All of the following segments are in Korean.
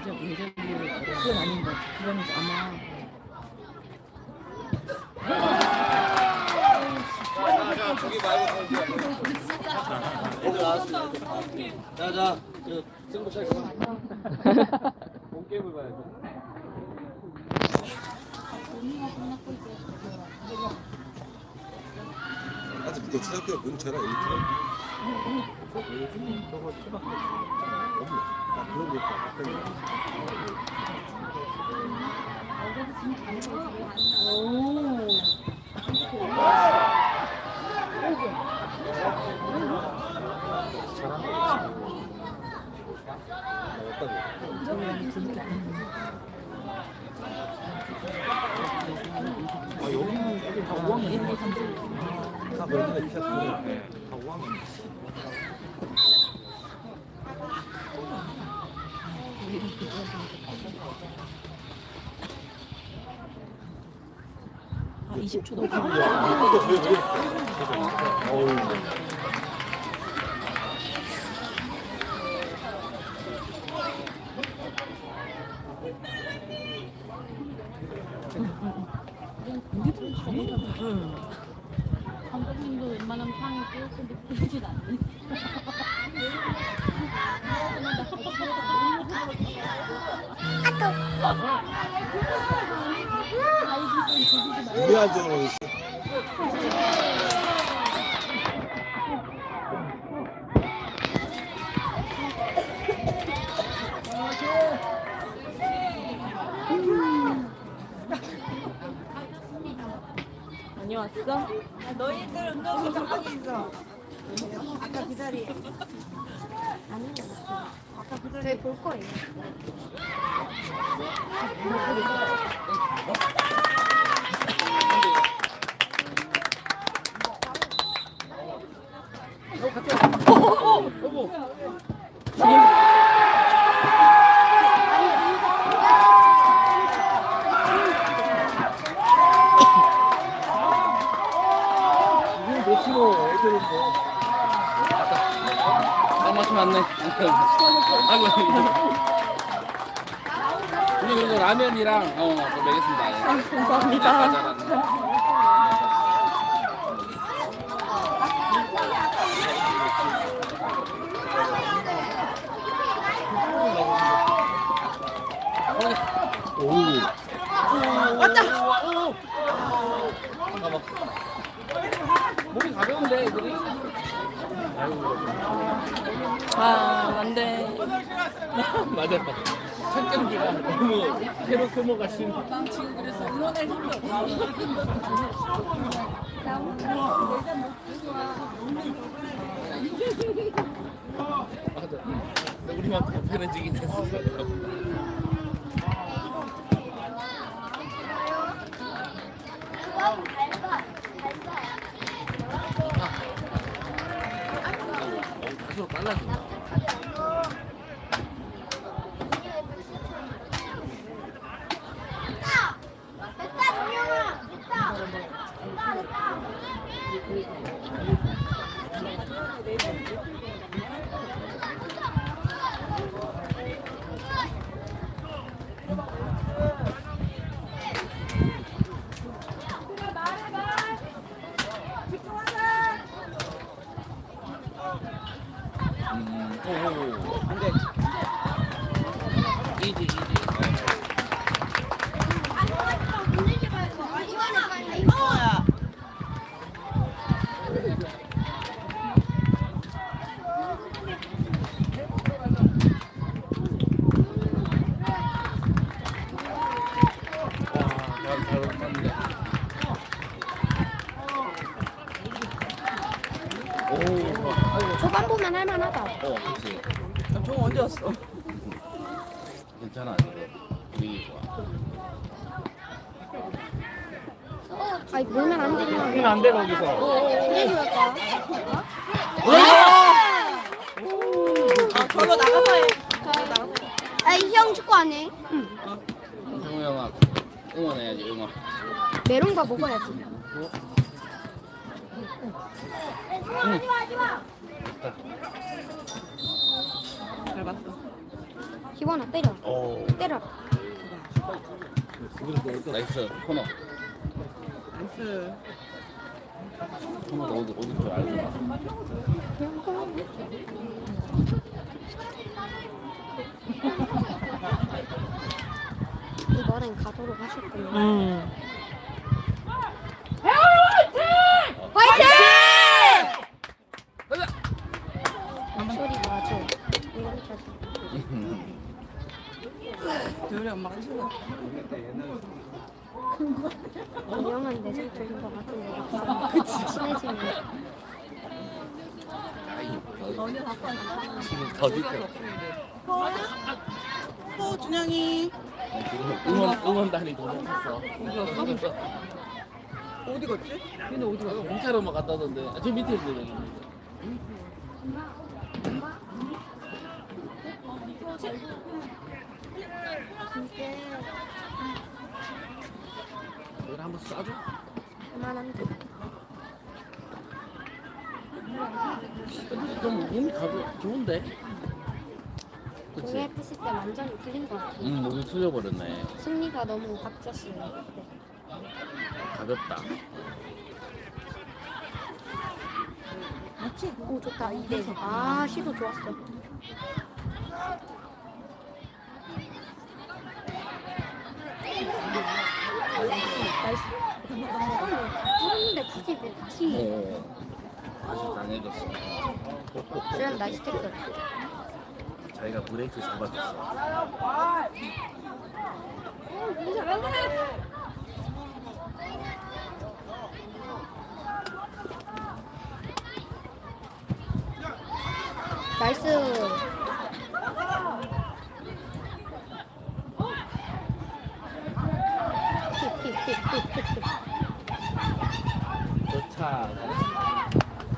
예전 예전 그건 아닌 것 같아. 그거는 아마 나왔습니다. 자자, 저 승부 시작해. 본 게임을 봐야 돼. 아직 너 초등학교 문 져라 일주일. 저거 추박 없네. 아. 아 다. 5학년 다. 여기는 피었고 네, 다 5학년 아 20초 넘게 감독님도 웬만하면 상이 조금 느끼진 않네. 우리 안전으로 있어. 많이 왔어? 너희들 운동부 저기 있어. 아까 그 자리에. 아까 그 자리에 볼 거예요. 이게 몇 킬로 애들은 뭐 딱 맞추면 안 돼. 아이고. 근데 그리고 라면이랑 어, 그거 먹겠습니다. 예. 감사합니다. 오우 목이 가벼운데 애들이. 아 안 돼. 맞아. 착경기가 너무 새로 소모가 심. 맞아. 근데 우리만큼 편해지긴 했어. 가 수로 빨라진다. 음, 오, 근데 이지 이지. 와, 잘 맞는데. 오, 좋아. 아이고, 초반 보면 할만하다. 어, 그렇지. 저 언제 왔어? 괜찮아, 이거. 분위기 좋아. 아니 보면 안 되나? 그러면 안돼 거기서 아 절로 나가서 해. 아이 형 축구 안 해? 정우 형아, 응원해야지, 응원. 메론과 먹어야지. 잘 봤어. 희원아 때려. 오 때려. 나이스 코너 나이스. 코너가 어디 어디 줄 알잖아 이번엔 가도록 하셨군요. 음. 화이팅! 가자 소리 맞아. 이거 잘 도율이 엄마가 치워. 유명한 내성적인 것 같은데. 그치. 친해지면. 지금 더 뒤에 어, 준영이. 지금 응원 응원단이 도착했어 어디 갔지? 근데 어디 갔어? 공차로만 갔다 오던데 아, 저 밑에 있는 데 여기 한번 쏴줘 그만한데. 좀 몸이 가벼 좋은데 그치? 했을 때 완전히 풀린 것 같아. 응 몸이 풀려버렸네 승리가 너무. 그때. 가볍다 맞지? 오 좋다. 2대. 아 시도 좋았어. 나이스. 뚫었는데 굳이 왜 다시? 어 다시 당해줬어 수현 나이스 태클. 자기가 브레이크 잡아줬어 나이스. 킥킥킥킥킥. 좋다.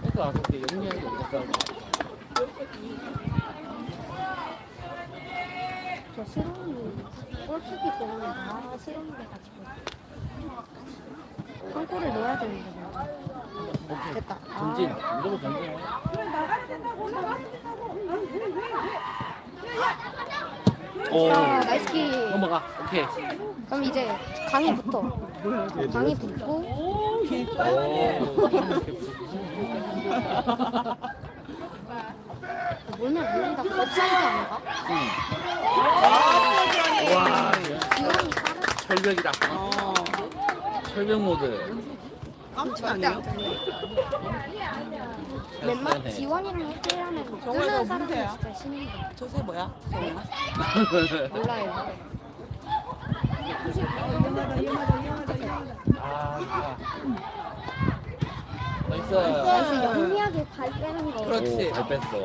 그러니까 와서 이렇게 영리하게 못했어 저 실험이 골키기 때문에 다 실험돼 가지고 한 골을 넣어야 되는데 먼저. 됐다. 전진. 아, 무조건 전진 오. 아, 나이스 킥. 넘어가. 오케이. 그럼 이제 강이 붙어. 강이 붙고 오 몰면 안 된다. 와 지원이 빠르. 철벽이다 어. 철벽 모드 깜찍 아니에요? 웬만 지원이랑 해결하면 정말 뜨는 너 사람은. 진짜 신인데 저새 뭐야? 몰라요. 아 나이스 그래서 영리하게 발 빼는 거. 그렇지. 오, 잘 뺐어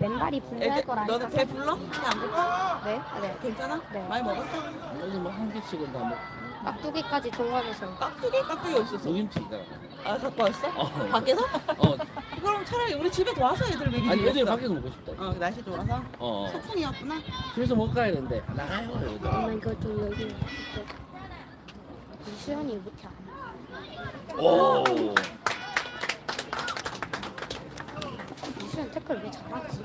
왼발이 불리할 애들, 거라. 너는 배 불러? 그냥 안 불러? 네? 아, 네. 괜찮아? 네. 많이 먹었어? 여기 뭐한 개씩은 다 먹고 깍두기까지 동원해서. 깍두기? 깍두기 어디 있었어? 녹임치가 아 갖고 왔어? 어. 밖에서? 어 그럼 차라리 우리 집에 와서 애들 먹이지 아니 애들. 밖에서 먹고 싶다 어 날씨 좋아서? 어 소풍이었구나 집에서 먹가야 되는데 아, 나가요 엄마 이거 좀 여기. 우리 수연이 못해. 오 수연 태클 왜 잘하지?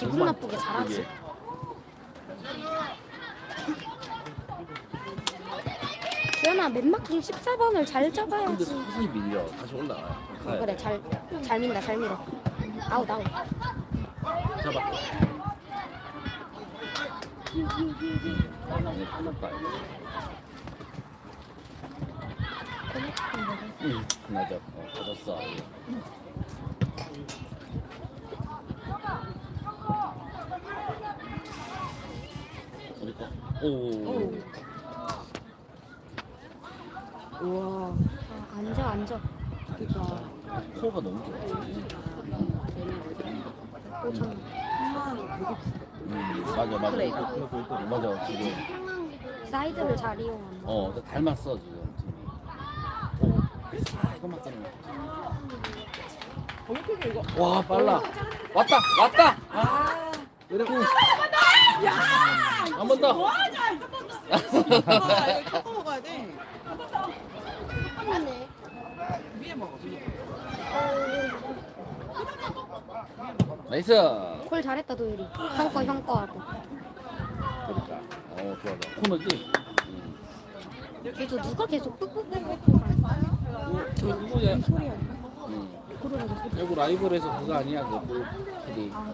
기분 나쁘게 잘하지. 수연아 맨마킹 14번을 잘 근데 잡아야지. 서서히 밀려 다시 올라가요 어, 그래 잘 잘 민다 잘 밀어. 아웃 아웃. 잡아 끝났다 응 맞아 어 터졌어 우리 거오 우와 아, 앉아 앉아. 코가 너무 좋아 오 참. 음, 맞아 맞아 맞아 지금 사이드를 잘 이용한다. 어 닮았어 지금 이거 맞잖아. 범크기 이거. 와 빨라. 왔다 왔다. 아 이렇게 야! 한번 더. 뭐하냐 이거 또 먹어야 이거 먹어야 돼. 하네. 위에 먹어. 위에. 나이스. 콜 잘했다 도일이. 형거 형거 하고. 좋아 좋아. 코너지. 계속 누가 계속 뚝뚝뚝뚝. 저 누구야? 소리야. 여기 라이벌에서 그거 아니야? 그, 그,